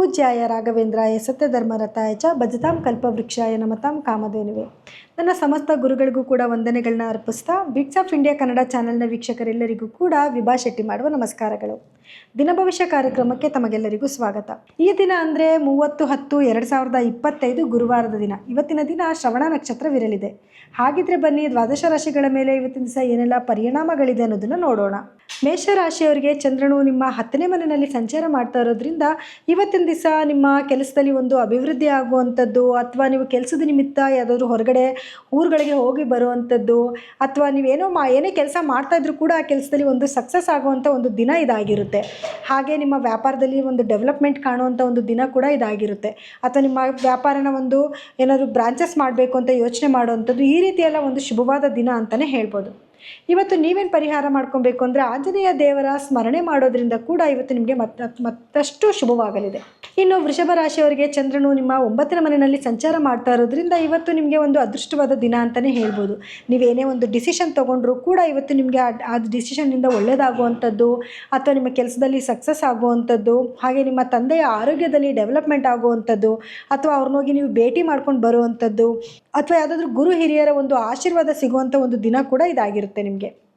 ಪೂಜ್ಯಾಯ ರಾಘವೇಂದ್ರಾಯ ಸತ್ಯಧರ್ಮರತಾಯ ಚ ಭಜತಾಂ ಕಲ್ಪವೃಕ್ಷಾಯ ನಮತಾಂ ಕಾಮಧೇನುವೆ. ನನ್ನ ಸಮಸ್ತ ಗುರುಗಳಿಗೂ ಕೂಡ ವಂದನೆಗಳನ್ನ ಅರ್ಪಿಸ್ತಾ ಬಿಟ್ಸ್ ಆಫ್ ಇಂಡಿಯಾ ಕನ್ನಡ ಚಾನೆಲ್ನ ವೀಕ್ಷಕರೆಲ್ಲರಿಗೂ ಕೂಡ ವಿಭಾ ಶೆಟ್ಟಿ ಮಾಡುವ ನಮಸ್ಕಾರಗಳು. ದಿನ ಭವಿಷ್ಯ ಕಾರ್ಯಕ್ರಮಕ್ಕೆ ತಮಗೆಲ್ಲರಿಗೂ ಸ್ವಾಗತ. ಈ ದಿನ ಅಂದರೆ ಮೂವತ್ತು ಹತ್ತು ಎರಡು ಸಾವಿರದ ಇಪ್ಪತ್ತೈದು ಗುರುವಾರದ ದಿನ. ಇವತ್ತಿನ ದಿನ ಶ್ರವಣ ನಕ್ಷತ್ರವಿರಲಿದೆ. ಹಾಗಿದ್ರೆ ಬನ್ನಿ ದ್ವಾದಶ ರಾಶಿಗಳ ಮೇಲೆ ಇವತ್ತಿನ ದಿವಸ ಏನೆಲ್ಲ ಪರಿಣಾಮಗಳಿದೆ ಅನ್ನೋದನ್ನು ನೋಡೋಣ. ಮೇಷರಾಶಿಯವರಿಗೆ ಚಂದ್ರನು ನಿಮ್ಮ ಹತ್ತನೇ ಮನೆಯಲ್ಲಿ ಸಂಚಾರ ಮಾಡ್ತಾ ಇರೋದ್ರಿಂದ ಇವತ್ತಿನ ದಿವಸ ನಿಮ್ಮ ಕೆಲಸದಲ್ಲಿ ಒಂದು ಅಭಿವೃದ್ಧಿ ಆಗುವಂಥದ್ದು ಅಥವಾ ನೀವು ಕೆಲಸದ ನಿಮಿತ್ತ ಯಾವುದಾದ್ರೂ ಹೊರಗಡೆ ಊರುಗಳಿಗೆ ಹೋಗಿ ಬರುವಂಥದ್ದು ಅಥವಾ ನೀವೇನೋ ಮಾ, ಏನೇ ಕೆಲಸ ಮಾಡ್ತಾ ಇದ್ರೂ ಕೂಡ ಆ ಕೆಲಸದಲ್ಲಿ ಒಂದು ಸಕ್ಸಸ್ ಆಗುವಂಥ ಒಂದು ದಿನ ಇದಾಗಿರುತ್ತೆ. ಹಾಗೆ ನಿಮ್ಮ ವ್ಯಾಪಾರದಲ್ಲಿ ಒಂದು ಡೆವಲಪ್ಮೆಂಟ್ ಕಾಣುವಂಥ ಒಂದು ದಿನ ಕೂಡ ಇದಾಗಿರುತ್ತೆ. ಅಥವಾ ನಿಮ್ಮ ವ್ಯಾಪಾರನ ಒಂದು ಏನಾದರೂ ಬ್ರಾಂಚಸ್ ಮಾಡಬೇಕು ಅಂತ ಯೋಚನೆ ಮಾಡುವಂಥದ್ದು ಈ ರೀತಿಯೆಲ್ಲ ಒಂದು ಶುಭವಾದ ದಿನ ಅಂತಲೇ ಹೇಳ್ಬೋದು. ಇವತ್ತು ನೀವೇನು ಪರಿಹಾರ ಮಾಡ್ಕೊಬೇಕು ಅಂದರೆ ಆಂಜನೇಯ ದೇವರ ಸ್ಮರಣೆ ಮಾಡೋದ್ರಿಂದ ಕೂಡ ಇವತ್ತು ನಿಮಗೆ ಮತ್ತ ಮತ್ತಷ್ಟು ಶುಭವಾಗಲಿದೆ. ಇನ್ನು ವೃಷಭ ರಾಶಿಯವರಿಗೆ ಚಂದ್ರನು ನಿಮ್ಮ ಒಂಬತ್ತನೇ ಮನೆಯಲ್ಲಿ ಸಂಚಾರ ಮಾಡ್ತಾ ಇರೋದ್ರಿಂದ ಇವತ್ತು ನಿಮಗೆ ಒಂದು ಅದೃಷ್ಟವಾದ ದಿನ ಅಂತಲೇ ಹೇಳ್ಬೋದು. ನೀವೇನೇ ಒಂದು ಡಿಸಿಷನ್ ತೊಗೊಂಡ್ರೂ ಕೂಡ ಇವತ್ತು ನಿಮಗೆ ಆ ಡಿಸಿಷನ್ನಿಂದ ಒಳ್ಳೆಯದಾಗುವಂಥದ್ದು ಅಥವಾ ನಿಮ್ಮ ಕೆಲಸದಲ್ಲಿ ಸಕ್ಸಸ್ ಆಗುವಂಥದ್ದು, ಹಾಗೆ ನಿಮ್ಮ ತಂದೆಯ ಆರೋಗ್ಯದಲ್ಲಿ ಡೆವಲಪ್ಮೆಂಟ್ ಆಗುವಂಥದ್ದು ಅಥವಾ ಅವ್ರನ್ನೋಗಿ ನೀವು ಭೇಟಿ ಮಾಡ್ಕೊಂಡು ಬರುವಂಥದ್ದು ಅಥವಾ ಯಾವುದಾದ್ರೂ ಗುರು ಹಿರಿಯರ ಒಂದು ಆಶೀರ್ವಾದ ಸಿಗುವಂಥ ಒಂದು ದಿನ ಕೂಡ ಇದಾಗಿರುತ್ತೆ. ನಿಮಗೆ.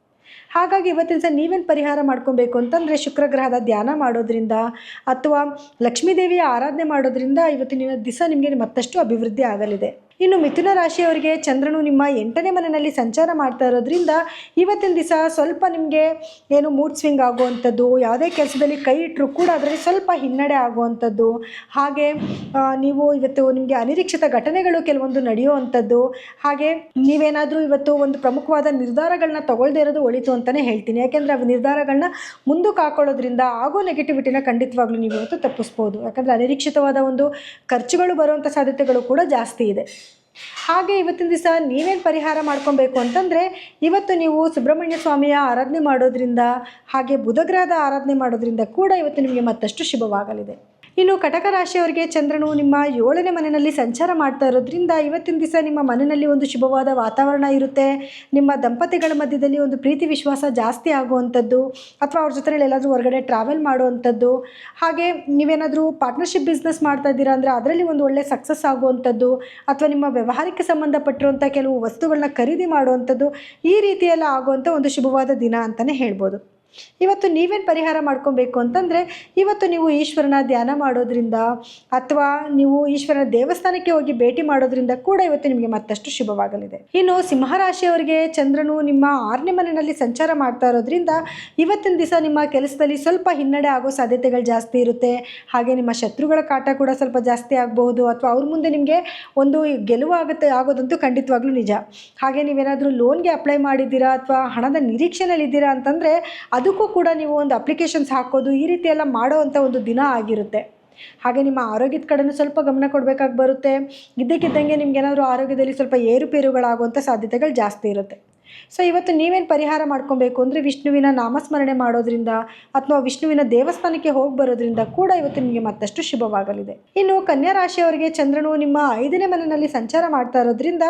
ಹಾಗಾಗಿ ಇವತ್ತಿನ ಸಹ ನೀವೇನು ಪರಿಹಾರ ಮಾಡ್ಕೊಬೇಕು ಅಂತಂದರೆ ಶುಕ್ರಗ್ರಹದ ಧ್ಯಾನ ಮಾಡೋದ್ರಿಂದ ಅಥವಾ ಲಕ್ಷ್ಮೀದೇವಿಯ ಆರಾಧನೆ ಮಾಡೋದ್ರಿಂದ ಇವತ್ತಿನ ದಿವಸ ನಿಮಗೆ ಮತ್ತಷ್ಟು ಅಭಿವೃದ್ಧಿ ಆಗಲಿದೆ. ಇನ್ನು ಮಿಥುನ ರಾಶಿಯವರಿಗೆ ಚಂದ್ರನು ನಿಮ್ಮ ಎಂಟನೇ ಮನೆಯಲ್ಲಿ ಸಂಚಾರ ಮಾಡ್ತಾ ಇರೋದ್ರಿಂದ ಇವತ್ತಿನ ದಿವಸ ಸ್ವಲ್ಪ ನಿಮಗೆ ಏನು ಮೂಡ್ ಸ್ವಿಂಗ್ ಆಗುವಂಥದ್ದು, ಯಾವುದೇ ಕೆಲಸದಲ್ಲಿ ಕೈ ಇಟ್ಟರು ಕೂಡ ಅದರಲ್ಲಿ ಸ್ವಲ್ಪ ಹಿನ್ನಡೆ ಆಗುವಂಥದ್ದು, ಹಾಗೆ ನೀವು ಇವತ್ತು ನಿಮಗೆ ಅನಿರೀಕ್ಷಿತ ಘಟನೆಗಳು ಕೆಲವೊಂದು ನಡೆಯುವಂಥದ್ದು, ಹಾಗೆ ನೀವೇನಾದರೂ ಇವತ್ತು ಒಂದು ಪ್ರಮುಖವಾದ ನಿರ್ಧಾರಗಳನ್ನ ತಗೊಳ್ದೇ ಇರೋದು ಒಳಿತು ಅಂತಲೇ ಹೇಳ್ತೀನಿ. ಯಾಕೆಂದರೆ ಆ ನಿರ್ಧಾರಗಳನ್ನ ಮುಂದಕ್ಕೆ ಹಾಕೊಳ್ಳೋದ್ರಿಂದ ಆಗೋ ನೆಗೆಟಿವಿಟಿನ ಖಂಡಿತವಾಗ್ಲೂ ನೀವು ಇವತ್ತು ತಪ್ಪಿಸ್ಬೋದು. ಯಾಕಂದರೆ ಅನಿರೀಕ್ಷಿತವಾದ ಒಂದು ಖರ್ಚುಗಳು ಬರುವಂಥ ಸಾಧ್ಯತೆಗಳು ಕೂಡ ಜಾಸ್ತಿ ಇದೆ. ಹಾಗೆ ಇವತ್ತಿನ ದಿವಸ ನೀವೇನು ಪರಿಹಾರ ಮಾಡ್ಕೊಬೇಕು ಅಂತಂದರೆ, ಇವತ್ತು ನೀವು ಸುಬ್ರಹ್ಮಣ್ಯ ಸ್ವಾಮಿಯ ಆರಾಧನೆ ಮಾಡೋದ್ರಿಂದ, ಹಾಗೆ ಬುಧಗ್ರಹದ ಆರಾಧನೆ ಮಾಡೋದ್ರಿಂದ ಕೂಡ ಇವತ್ತು ನಿಮಗೆ ಮತ್ತಷ್ಟು ಶುಭವಾಗಲಿದೆ. ಇನ್ನು ಕಟಕ ರಾಶಿಯವರಿಗೆ ಚಂದ್ರನು ನಿಮ್ಮ ಏಳನೇ ಮನೆಯಲ್ಲಿ ಸಂಚಾರ ಮಾಡ್ತಾ ಇರೋದ್ರಿಂದ ಇವತ್ತಿನ ದಿವಸ ನಿಮ್ಮ ಮನೆಯಲ್ಲಿ ಒಂದು ಶುಭವಾದ ವಾತಾವರಣ ಇರುತ್ತೆ. ನಿಮ್ಮ ದಂಪತಿಗಳ ಮಧ್ಯದಲ್ಲಿ ಒಂದು ಪ್ರೀತಿ ವಿಶ್ವಾಸ ಜಾಸ್ತಿ ಆಗುವಂಥದ್ದು ಅಥವಾ ಅವ್ರ ಜೊತೆ ಎಲ್ಲಾದರೂ ಹೊರಗಡೆ ಟ್ರಾವೆಲ್ ಮಾಡುವಂಥದ್ದು. ಹಾಗೆ ನೀವೇನಾದರೂ ಪಾರ್ಟ್ನರ್ಶಿಪ್ ಬಿಸ್ನೆಸ್ ಮಾಡ್ತಾ ಇದ್ದೀರಾ ಅಂದರೆ ಅದರಲ್ಲಿ ಒಂದು ಒಳ್ಳೆ ಸಕ್ಸಸ್ ಆಗುವಂಥದ್ದು ಅಥವಾ ನಿಮ್ಮ ವ್ಯವಹಾರಕ್ಕೆ ಸಂಬಂಧಪಟ್ಟಿರುವಂಥ ಕೆಲವು ವಸ್ತುಗಳನ್ನ ಖರೀದಿ ಮಾಡುವಂಥದ್ದು ಈ ರೀತಿಯೆಲ್ಲ ಆಗುವಂಥ ಒಂದು ಶುಭವಾದ ದಿನ ಅಂತಲೇ ಹೇಳ್ಬೋದು. ಇವತ್ತು ನೀವೇನು ಪರಿಹಾರ ಮಾಡ್ಕೊಬೇಕು ಅಂತಂದರೆ, ಇವತ್ತು ನೀವು ಈಶ್ವರನ ಧ್ಯಾನ ಮಾಡೋದ್ರಿಂದ ಅಥವಾ ನೀವು ಈಶ್ವರನ ದೇವಸ್ಥಾನಕ್ಕೆ ಹೋಗಿ ಭೇಟಿ ಮಾಡೋದ್ರಿಂದ ಕೂಡ ಇವತ್ತು ನಿಮಗೆ ಮತ್ತಷ್ಟು ಶುಭವಾಗಲಿದೆ. ಇನ್ನು ಸಿಂಹರಾಶಿಯವರಿಗೆ ಚಂದ್ರನು ನಿಮ್ಮ ಆರನೇ ಮನೆಯಲ್ಲಿ ಸಂಚಾರ ಮಾಡ್ತಾ ಇರೋದ್ರಿಂದ ಇವತ್ತಿನ ದಿವಸ ನಿಮ್ಮ ಕೆಲಸದಲ್ಲಿ ಸ್ವಲ್ಪ ಹಿನ್ನಡೆ ಆಗೋ ಸಾಧ್ಯತೆಗಳು ಜಾಸ್ತಿ ಇರುತ್ತೆ. ಹಾಗೆ ನಿಮ್ಮ ಶತ್ರುಗಳ ಕಾಟ ಕೂಡ ಸ್ವಲ್ಪ ಜಾಸ್ತಿ ಆಗಬಹುದು ಅಥವಾ ಅವ್ರ ಮುಂದೆ ನಿಮಗೆ ಒಂದು ಗೆಲುವು ಆಗುತ್ತೆ, ಆಗೋದಂತೂ ಖಂಡಿತವಾಗ್ಲೂ ನಿಜ. ಹಾಗೆ ನೀವೇನಾದರೂ ಲೋನ್ಗೆ ಅಪ್ಲೈ ಮಾಡಿದ್ದೀರಾ ಅಥವಾ ಹಣದ ನಿರೀಕ್ಷೆನಲ್ಲಿದ್ದೀರಾ ಅಂತಂದರೆ ಅದಕ್ಕೂ ಕೂಡ ನೀವು ಒಂದು ಅಪ್ಲಿಕೇಶನ್ಸ್ ಹಾಕೋದು ಈ ರೀತಿ ಎಲ್ಲ ಮಾಡೋವಂಥ ಒಂದು ದಿನ ಆಗಿರುತ್ತೆ. ಹಾಗೆ ನಿಮ್ಮ ಆರೋಗ್ಯದ ಕಡೆನೂ ಸ್ವಲ್ಪ ಗಮನ ಕೊಡಬೇಕಾಗಿ ಬರುತ್ತೆ. ಇದ್ದಕ್ಕಿದ್ದಂಗೆ ನಿಮ್ಗೆ ಏನಾದರೂ ಆರೋಗ್ಯದಲ್ಲಿ ಸ್ವಲ್ಪ ಏರುಪೇರುಗಳಾಗುವಂಥ ಸಾಧ್ಯತೆಗಳು ಜಾಸ್ತಿ ಇರುತ್ತೆ. ಸೊ ಇವತ್ತು ನೀವೇನು ಪರಿಹಾರ ಮಾಡ್ಕೊಬೇಕು ಅಂದರೆ ವಿಷ್ಣುವಿನ ನಾಮಸ್ಮರಣೆ ಮಾಡೋದ್ರಿಂದ ಅಥವಾ ವಿಷ್ಣುವಿನ ದೇವಸ್ಥಾನಕ್ಕೆ ಹೋಗಿ ಬರೋದ್ರಿಂದ ಕೂಡ ಇವತ್ತು ನಿಮಗೆ ಮತ್ತಷ್ಟು ಶುಭವಾಗಲಿದೆ. ಇನ್ನು ಕನ್ಯಾ ರಾಶಿಯವರಿಗೆ ಚಂದ್ರನು ನಿಮ್ಮ ಐದನೇ ಮನೆಯಲ್ಲಿ ಸಂಚಾರ ಮಾಡ್ತಾ ಇರೋದ್ರಿಂದ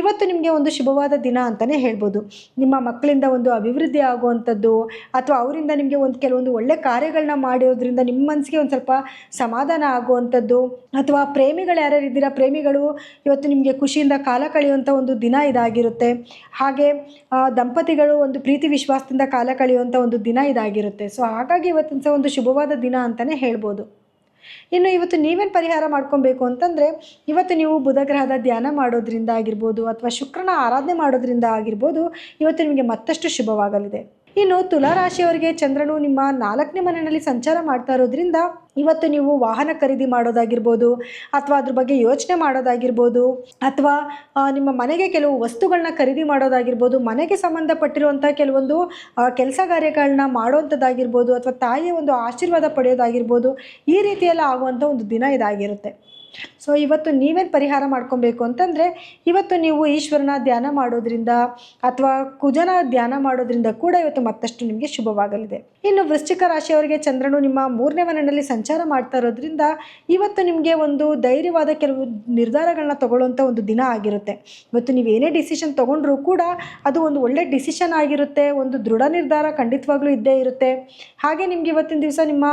ಇವತ್ತು ನಿಮಗೆ ಒಂದು ಶುಭವಾದ ದಿನ ಅಂತಲೇ ಹೇಳ್ಬೋದು. ನಿಮ್ಮ ಮಕ್ಕಳಿಂದ ಒಂದು ಅಭಿವೃದ್ಧಿ ಆಗುವಂಥದ್ದು ಅಥವಾ ಅವರಿಂದ ನಿಮಗೆ ಒಂದು ಕೆಲವೊಂದು ಒಳ್ಳೆ ಕಾರ್ಯಗಳನ್ನ ಮಾಡಿರೋದ್ರಿಂದ ನಿಮ್ಮ ಮನಸ್ಸಿಗೆ ಒಂದು ಸ್ವಲ್ಪ ಸಮಾಧಾನ ಆಗುವಂಥದ್ದು ಅಥವಾ ಪ್ರೇಮಿಗಳು ಯಾರ್ಯಾರು ಇದ್ದೀರಾ ಪ್ರೇಮಿಗಳು ಇವತ್ತು ನಿಮಗೆ ಖುಷಿಯಿಂದ ಕಾಲ ಕಳೆಯುವಂಥ ಒಂದು ದಿನ ಇದಾಗಿರುತ್ತೆ. ಹಾಗೆ ದಂಪತಿಗಳು ಒಂದು ಪ್ರೀತಿ ವಿಶ್ವಾಸದಿಂದ ಕಾಲ ಕಳೆಯುವಂಥ ಒಂದು ದಿನ ಇದಾಗಿರುತ್ತೆ. ಸೊ ಹಾಗಾಗಿ ಇವತ್ತಿನ ಸಹ ಒಂದು ಶುಭವಾದ ದಿನ ಅಂತಲೇ ಹೇಳ್ಬೋದು. ಇನ್ನು ಇವತ್ತು ನೀವೇನು ಪರಿಹಾರ ಮಾಡ್ಕೊಬೇಕು ಅಂತಂದರೆ, ಇವತ್ತು ನೀವು ಬುಧಗ್ರಹದ ಧ್ಯಾನ ಮಾಡೋದ್ರಿಂದ ಆಗಿರ್ಬೋದು ಅಥವಾ ಶುಕ್ರನ ಆರಾಧನೆ ಮಾಡೋದ್ರಿಂದ ಆಗಿರ್ಬೋದು, ಇವತ್ತು ನಿಮಗೆ ಮತ್ತಷ್ಟು ಶುಭವಾಗಲಿದೆ. ಇನ್ನು ತುಲಾರಾಶಿಯವರಿಗೆ ಚಂದ್ರನು ನಿಮ್ಮ ನಾಲ್ಕನೇ ಮನೆಯಲ್ಲಿ ಸಂಚಾರ ಮಾಡ್ತಾ ಇರೋದ್ರಿಂದ ಇವತ್ತು ನೀವು ವಾಹನ ಖರೀದಿ ಮಾಡೋದಾಗಿರ್ಬೋದು ಅಥವಾ ಅದ್ರ ಬಗ್ಗೆ ಯೋಚನೆ ಮಾಡೋದಾಗಿರ್ಬೋದು ಅಥವಾ ನಿಮ್ಮ ಮನೆಗೆ ಕೆಲವು ವಸ್ತುಗಳನ್ನ ಖರೀದಿ ಮಾಡೋದಾಗಿರ್ಬೋದು, ಮನೆಗೆ ಸಂಬಂಧಪಟ್ಟಿರುವಂಥ ಕೆಲವೊಂದು ಕೆಲಸ ಕಾರ್ಯಗಳನ್ನ ಮಾಡೋವಂಥದ್ದಾಗಿರ್ಬೋದು ಅಥವಾ ತಾಯಿಯ ಒಂದು ಆಶೀರ್ವಾದ ಪಡೆಯೋದಾಗಿರ್ಬೋದು, ಈ ರೀತಿಯೆಲ್ಲ ಆಗುವಂಥ ಒಂದು ದಿನ ಇದಾಗಿರುತ್ತೆ. ಸೊ ಇವತ್ತು ನೀವೇನು ಪರಿಹಾರ ಮಾಡ್ಕೊಬೇಕು ಅಂತಂದರೆ, ಇವತ್ತು ನೀವು ಈಶ್ವರನ ಧ್ಯಾನ ಮಾಡೋದ್ರಿಂದ ಅಥವಾ ಕುಜನ ಧ್ಯಾನ ಮಾಡೋದ್ರಿಂದ ಕೂಡ ಇವತ್ತು ಮತ್ತಷ್ಟು ನಿಮಗೆ ಶುಭವಾಗಲಿದೆ. ಇನ್ನು ವೃಶ್ಚಿಕ ರಾಶಿಯವರಿಗೆ ಚಂದ್ರನು ನಿಮ್ಮ ಮೂರನೇ ಮನೆಯಲ್ಲಿ ಸಂಚಾರ ಮಾಡ್ತಾ ಇರೋದ್ರಿಂದ ಇವತ್ತು ನಿಮಗೆ ಒಂದು ಧೈರ್ಯವಾದ ಕೆಲವು ನಿರ್ಧಾರಗಳನ್ನ ತಗೊಳ್ಳುವಂಥ ಒಂದು ದಿನ ಆಗಿರುತ್ತೆ. ಇವತ್ತು ನೀವು ಏನೇ ಡಿಸಿಷನ್ ತೊಗೊಂಡ್ರೂ ಕೂಡ ಅದು ಒಂದು ಒಳ್ಳೆ ಡಿಸಿಷನ್ ಆಗಿರುತ್ತೆ, ಒಂದು ದೃಢ ನಿರ್ಧಾರ ಖಂಡಿತವಾಗ್ಲೂ ಇದ್ದೇ ಇರುತ್ತೆ. ಹಾಗೆ ನಿಮಗೆ ಇವತ್ತಿನ ದಿವಸ ನಿಮ್ಮ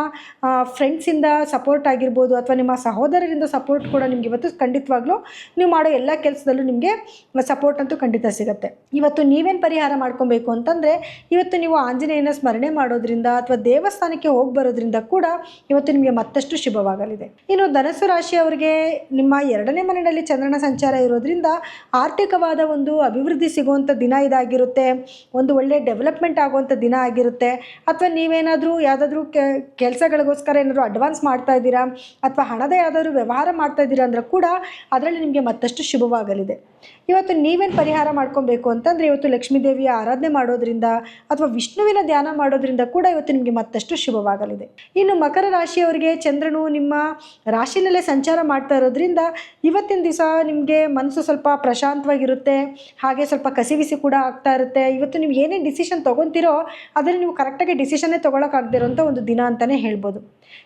ಫ್ರೆಂಡ್ಸಿಂದ ಸಪೋರ್ಟ್ ಆಗಿರ್ಬೋದು ಅಥವಾ ನಿಮ್ಮ ಸಹೋದರರಿಂದ ಸಪೋರ್ಟ್ ಕೂಡ ನಿಮ್ಗೆ ಇವತ್ತು ಖಂಡಿತವಾಗ್ಲೂ ನೀವು ಮಾಡೋ ಎಲ್ಲ ಕೆಲಸದಲ್ಲೂ ನಿಮಗೆ ಸಪೋರ್ಟ್ ಅಂತೂ ಖಂಡಿತ ಸಿಗುತ್ತೆ. ಇವತ್ತು ನೀವೇನು ಪರಿಹಾರ ಮಾಡ್ಕೊಬೇಕು ಅಂತಂದರೆ, ಇವತ್ತು ನೀವು ಆಂಜನೇಯನ ಸ್ಮರಣೆ ಮಾಡೋದ್ರಿಂದ ಅಥವಾ ದೇವಸ್ಥಾನಕ್ಕೆ ಹೋಗಿ ಬರೋದ್ರಿಂದ ಕೂಡ ಇವತ್ತು ನಿಮಗೆ ಮತ್ತಷ್ಟು ಶುಭವಾಗಲಿದೆ. ಇನ್ನು ಧನಸ್ಸು ರಾಶಿಯವರಿಗೆ ನಿಮ್ಮ ಎರಡನೇ ಮನೆಯಲ್ಲಿ ಚಂದ್ರನ ಸಂಚಾರ ಇರೋದ್ರಿಂದ ಆರ್ಥಿಕವಾದ ಒಂದು ಅಭಿವೃದ್ಧಿ ಸಿಗುವಂಥ ದಿನ ಇದಾಗಿರುತ್ತೆ. ಒಂದು ಒಳ್ಳೆ ಡೆವಲಪ್ಮೆಂಟ್ ಆಗುವಂಥ ದಿನ ಆಗಿರುತ್ತೆ. ಅಥವಾ ನೀವೇನಾದರೂ ಯಾವುದಾದ್ರೂ ಕೆಲಸಗಳಿಗೋಸ್ಕರ ಏನಾದರೂ ಅಡ್ವಾನ್ಸ್ ಮಾಡ್ತಾ ಇದ್ದೀರಾ, ಅಥವಾ ಹಣದ ಯಾವುದಾದ್ರು ವ್ಯವಹಾರ ಮಾಡ್ತಾ ಇದ್ದೀರಾ ಅಂದ್ರೆ ಕೂಡ ಅದರಲ್ಲಿ ನಿಮಗೆ ಮತ್ತಷ್ಟು ಶುಭವಾಗಲಿದೆ. ಇವತ್ತು ನೀವೇನು ಪರಿಹಾರ ಮಾಡ್ಕೊಬೇಕು ಅಂತಂದರೆ ಇವತ್ತು ಲಕ್ಷ್ಮೀ ದೇವಿಯ ಆರಾಧನೆ ಮಾಡೋದ್ರಿಂದ ಅಥವಾ ವಿಷ್ಣುವಿನ ಧ್ಯಾನ ಮಾಡೋದ್ರಿಂದ ಕೂಡ ಇವತ್ತು ನಿಮಗೆ ಮತ್ತಷ್ಟು ಶುಭವಾಗಲಿದೆ. ಇನ್ನು ಮಕರ ರಾಶಿಯವರಿಗೆ ಚಂದ್ರನು ನಿಮ್ಮ ರಾಶಿನಲ್ಲೇ ಸಂಚಾರ ಮಾಡ್ತಾ ಇರೋದ್ರಿಂದ ಇವತ್ತಿನ ದಿವಸ ನಿಮಗೆ ಮನಸ್ಸು ಸ್ವಲ್ಪ ಪ್ರಶಾಂತವಾಗಿರುತ್ತೆ, ಹಾಗೆ ಸ್ವಲ್ಪ ಕಸಿವಿಸಿ ಕೂಡ ಆಗ್ತಾ ಇರುತ್ತೆ. ಇವತ್ತು ನೀವು ಏನೇ ಡಿಸಿಷನ್ ತೊಗೊತೀರೋ ಅದನ್ನು ನೀವು ಕರೆಕ್ಟಾಗಿ ಡಿಸಿಷನ್ನೇ ತೊಗೊಳಕ್ಕಾಗದಿರೋಂಥ ಒಂದು ದಿನ ಅಂತಲೇ ಹೇಳ್ಬೋದು.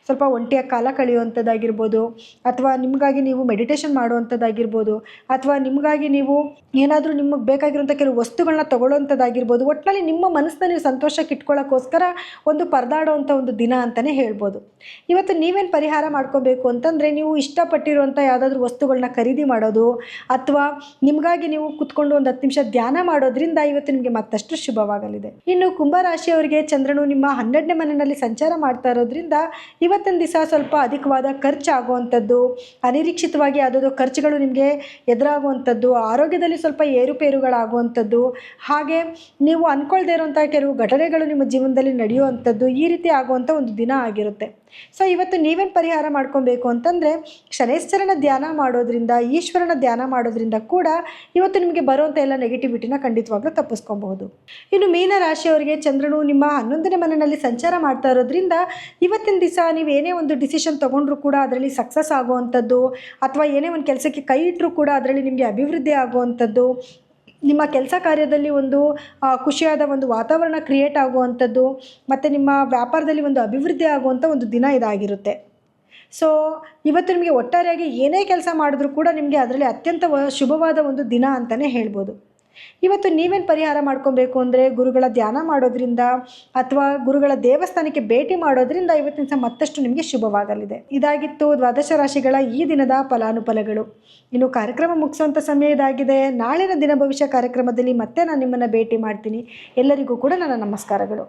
ಸ್ವಲ್ಪ ಒಂಟಿಯಾಗಿ ಕಾಲ ಕಳೆಯುವಂಥದ್ದಾಗಿರ್ಬೋದು, ಅಥವಾ ನಿಮಗಾಗಿ ನೀವು ಮೆಡಿಟೇಷನ್ ಮಾಡುವಂಥದ್ದಾಗಿರ್ಬೋದು, ಅಥವಾ ನಿಮಗಾಗಿ ನೀವು ಏನಾದರೂ ನಿಮಗೆ ಬೇಕಾಗಿರುವಂಥ ಕೆಲವು ವಸ್ತುಗಳನ್ನ ತೊಗೊಳ್ಳೋಂಥದ್ದಾಗಿರ್ಬೋದು ಒಟ್ಟಿನಲ್ಲಿ ನಿಮ್ಮ ಮನಸ್ಸನ್ನ ನೀವು ಸಂತೋಷಕ್ಕೆ ಇಟ್ಕೊಳ್ಳೋಕ್ಕೋಸ್ಕರ ಒಂದು ಪರದಾಡುವಂಥ ಒಂದು ದಿನ ಅಂತಲೇ ಹೇಳ್ಬೋದು. ಇವತ್ತು ನೀವೇನು ಪರಿಹಾರ ಮಾಡ್ಕೋಬೇಕು ಅಂತಂದರೆ, ನೀವು ಇಷ್ಟಪಟ್ಟಿರುವಂಥ ಯಾವುದಾದ್ರೂ ವಸ್ತುಗಳನ್ನ ಖರೀದಿ ಮಾಡೋದು, ಅಥವಾ ನಿಮಗಾಗಿ ನೀವು ಕುತ್ಕೊಂಡು ಒಂದು ಹತ್ತು ನಿಮಿಷ ಧ್ಯಾನ ಮಾಡೋದ್ರಿಂದ ಇವತ್ತು ನಿಮಗೆ ಮತ್ತಷ್ಟು ಶುಭವಾಗಲಿದೆ. ಇನ್ನು ಕುಂಭರಾಶಿಯವರಿಗೆ ಚಂದ್ರನು ನಿಮ್ಮ ಹನ್ನೆರಡನೇ ಮನೆಯಲ್ಲಿ ಸಂಚಾರ ಮಾಡ್ತಾ ಇರೋದ್ರಿಂದ ಇವತ್ತಿನ ದಿವಸ ಸ್ವಲ್ಪ ಅಧಿಕವಾದ ಖರ್ಚು ಆಗುವಂಥದ್ದು, ಅನಿರೀಕ್ಷಿತವಾಗಿ ಯಾವುದಾದ್ರು ಖರ್ಚುಗಳು ನಿಮಗೆ ಎದುರಾಗುವಂಥದ್ದು ಆರೋಗ್ಯದಲ್ಲಿ ಸ್ವಲ್ಪ ಏರುಪೇರುಗಳಾಗುವಂಥದ್ದು, ಹಾಗೆ ನೀವು ಅಂದ್ಕೊಳ್ದೇ ಇರುವಂಥ ಕೆಲವು ಘಟನೆಗಳು ನಿಮ್ಮ ಜೀವನದಲ್ಲಿ ನಡೆಯುವಂಥದ್ದು ಈ ರೀತಿ ಆಗುವಂಥ ಒಂದು ದಿನ ಆಗಿರುತ್ತೆ. ಸೊ ಇವತ್ತು ನೀವೇನು ಪರಿಹಾರ ಮಾಡ್ಕೊಬೇಕು ಅಂತಂದರೆ ಶನೇಶ್ವರನ ಧ್ಯಾನ ಮಾಡೋದ್ರಿಂದ, ಈಶ್ವರನ ಧ್ಯಾನ ಮಾಡೋದ್ರಿಂದ ಕೂಡ ಇವತ್ತು ನಿಮಗೆ ಬರುವಂಥ ಎಲ್ಲ ನೆಗೆಟಿವಿಟಿನ ಖಂಡಿತವಾಗ್ಲೂ ತಪ್ಪಿಸ್ಕೊಬಹುದು. ಇನ್ನು ಮೀನ ರಾಶಿಯವರಿಗೆ ಚಂದ್ರನು ನಿಮ್ಮ ಹನ್ನೊಂದನೇ ಮನೆಯಲ್ಲಿ ಸಂಚಾರ ಮಾಡ್ತಾ ಇರೋದ್ರಿಂದ, ಇವತ್ತಿನ ದಿವಸ ನೀವು ಏನೇ ಒಂದು ಡಿಸಿಷನ್ ತೊಗೊಂಡ್ರೂ ಕೂಡ ಅದರಲ್ಲಿ ಸಕ್ಸಸ್ ಆಗುವಂಥದ್ದು, ಅಥವಾ ಏನೇ ಒಂದು ಕೆಲಸಕ್ಕೆ ಕೈ ಇಟ್ಟರೂ ಕೂಡ ಅದರಲ್ಲಿ ನಿಮಗೆ ಅಭಿವೃದ್ಧಿ ಆಗುವಂಥದ್ದು, ನಿಮ್ಮ ಕೆಲಸ ಕಾರ್ಯದಲ್ಲಿ ಒಂದು ಖುಷಿಯಾದ ಒಂದು ವಾತಾವರಣ ಕ್ರಿಯೇಟ್ ಆಗುವಂಥದ್ದು, ಮತ್ತು ನಿಮ್ಮ ವ್ಯಾಪಾರದಲ್ಲಿ ಒಂದು ಅಭಿವೃದ್ಧಿ ಆಗುವಂಥ ಒಂದು ದಿನ ಇದಾಗಿರುತ್ತೆ. ಸೊ ಇವತ್ತು ನಿಮಗೆ ಒಟ್ಟಾರೆಯಾಗಿ ಏನೇ ಕೆಲಸ ಮಾಡಿದ್ರೂ ಕೂಡ ನಿಮಗೆ ಅದರಲ್ಲಿ ಅತ್ಯಂತ ಶುಭವಾದ ಒಂದು ದಿನ ಅಂತಲೇ ಹೇಳ್ಬೋದು. ಇವತ್ತು ನೀವೇನು ಪರಿಹಾರ ಮಾಡ್ಕೊಬೇಕು ಅಂದರೆ ಗುರುಗಳ ಧ್ಯಾನ ಮಾಡೋದ್ರಿಂದ ಅಥವಾ ಗುರುಗಳ ದೇವಸ್ಥಾನಕ್ಕೆ ಭೇಟಿ ಮಾಡೋದ್ರಿಂದ ಇವತ್ತಿನ ಸಹ ಮತ್ತಷ್ಟು ನಿಮಗೆ ಶುಭವಾಗಲಿದೆ. ಇದಾಗಿತ್ತು ದ್ವಾದಶ ರಾಶಿಗಳ ಈ ದಿನದ ಫಲಾನುಫಲಗಳು. ಇನ್ನು ಕಾರ್ಯಕ್ರಮ ಮುಗಿಸುವಂಥ ಸಮಯ ಇದಾಗಿದೆ. ನಾಳಿನ ದಿನ ಭವಿಷ್ಯ ಕಾರ್ಯಕ್ರಮದಲ್ಲಿ ಮತ್ತೆ ನಾನು ನಿಮ್ಮನ್ನು ಭೇಟಿ ಮಾಡ್ತೀನಿ. ಎಲ್ಲರಿಗೂ ಕೂಡ ನನ್ನ ನಮಸ್ಕಾರಗಳು.